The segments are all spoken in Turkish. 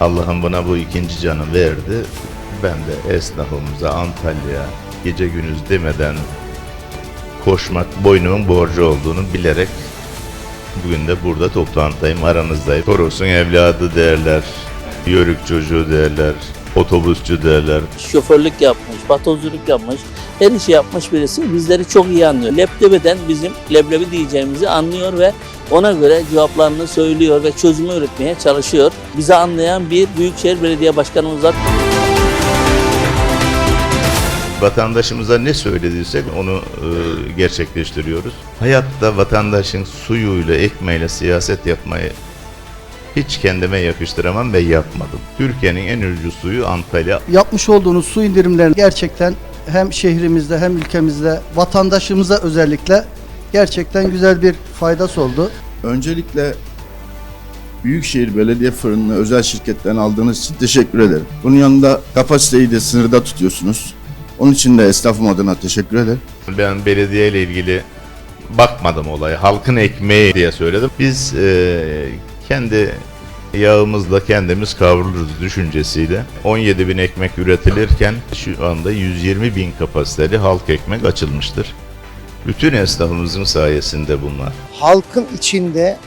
Allah'ım bana bu ikinci canı verdi. Ben de esnafımıza Antalya gece gündüz demeden koşmak boynumun borcu olduğunu bilerek bugün de burada toplantıdayım, aranızdayım. Toros'un evladı derler, yörük çocuğu derler, otobüsçü derler. şoförlük yapmış, batozculuk yapmış, her işi yapmış birisi bizleri çok iyi anlıyor. Leblebi'den bizim leblebi diyeceğimizi anlıyor ve ona göre cevaplarını söylüyor ve çözümü üretmeye çalışıyor. Bizi anlayan bir Büyükşehir Belediye Başkanımız var. Vatandaşımıza ne söylediysek onu e, gerçekleştiriyoruz. Hayatta vatandaşın suyuyla, ekmeğiyle siyaset yapmayı hiç kendime yakıştıramam ve yapmadım. Türkiye'nin en ucuz suyu Antalya. Yapmış olduğunuz su indirimleri gerçekten hem şehrimizde hem ülkemizde vatandaşımıza özellikle gerçekten güzel bir faydası oldu. Öncelikle Büyükşehir Belediye Fırını'nı özel şirketten aldığınız için teşekkür ederim. Bunun yanında kapasiteyi de sınırda tutuyorsunuz. Onun için de esnafım adına teşekkür ederim. Ben belediye ile ilgili bakmadım olaya. Halkın ekmeği diye söyledim. Biz e, kendi yağımızla kendimiz kavruluruz düşüncesiyle 17 bin ekmek üretilirken şu anda 120 bin kapasiteli halk ekmek açılmıştır. Bütün esnafımızın sayesinde bunlar. halkın içinde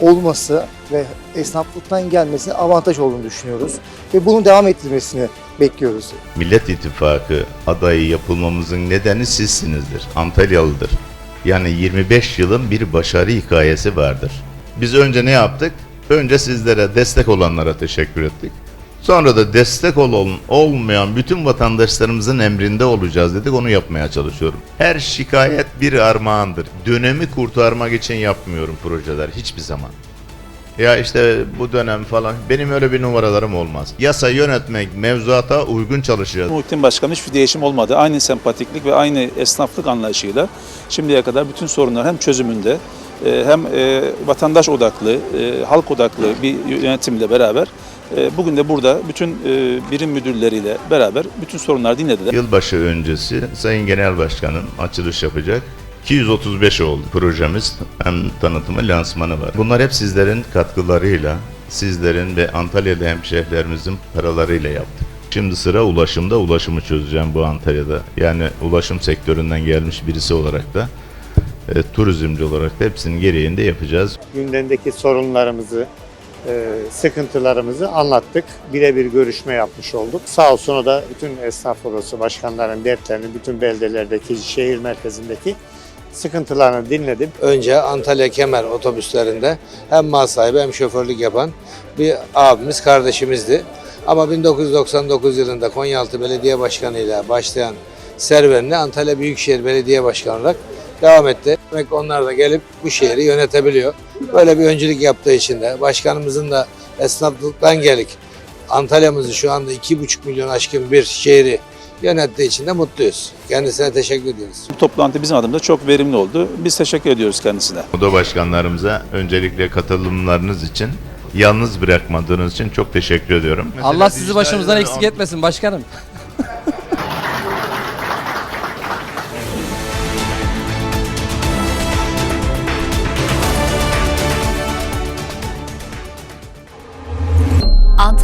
olması ve esnaflıktan gelmesi avantaj olduğunu düşünüyoruz. Ve bunun devam ettirmesini bekliyoruz. Millet İttifakı adayı yapılmamızın nedeni sizsinizdir. Antalyalıdır. Yani 25 yılın bir başarı hikayesi vardır. Biz önce ne yaptık? Önce sizlere destek olanlara teşekkür ettik. Sonra da destek olan olmayan bütün vatandaşlarımızın emrinde olacağız dedik. Onu yapmaya çalışıyorum. Her şikayet bir armağandır. Dönemi kurtarmak için yapmıyorum projeler hiçbir zaman. Ya işte bu dönem falan benim öyle bir numaralarım olmaz. Yasa yönetmek mevzuata uygun çalışacağız. Muhittin Başkan hiçbir değişim olmadı. Aynı sempatiklik ve aynı esnaflık anlayışıyla şimdiye kadar bütün sorunlar hem çözümünde hem e, vatandaş odaklı, e, halk odaklı bir yönetimle beraber e, bugün de burada bütün e, birim müdürleriyle beraber bütün sorunları dinlediler. Yılbaşı öncesi Sayın Genel Başkanım açılış yapacak. 235 oldu projemiz. Hem tanıtımı, lansmanı var. Bunlar hep sizlerin katkılarıyla, sizlerin ve Antalya'da hemşehrilerimizin paralarıyla yaptık. Şimdi sıra ulaşımda. Ulaşımı çözeceğim bu Antalya'da. Yani ulaşım sektöründen gelmiş birisi olarak da e, turizmci olarak da hepsinin gereğini de yapacağız. gündemdeki sorunlarımızı, e, sıkıntılarımızı anlattık. Birebir görüşme yapmış olduk. Sağ olsun o da bütün esnaf odası başkanların dertlerini, bütün beldelerdeki, şehir merkezindeki sıkıntılarını dinledim. önce Antalya Kemer otobüslerinde hem mal sahibi hem şoförlük yapan bir abimiz, kardeşimizdi. Ama 1999 yılında Konyaaltı Belediye Başkanı ile başlayan serüvenine Antalya Büyükşehir Belediye Başkanı olarak devam etti. Demek onlar da gelip bu şehri yönetebiliyor. Böyle bir öncülük yaptığı için de başkanımızın da esnaflıktan gelik Antalya'mızı şu anda 2,5 milyon aşkın bir şehri yönettiği için de mutluyuz. Kendisine teşekkür ediyoruz. Bu toplantı bizim adımıza çok verimli oldu. Biz teşekkür ediyoruz kendisine. Oda başkanlarımıza öncelikle katılımlarınız için, yalnız bırakmadığınız için çok teşekkür ediyorum. Allah sizi başımızdan eksik etmesin başkanım.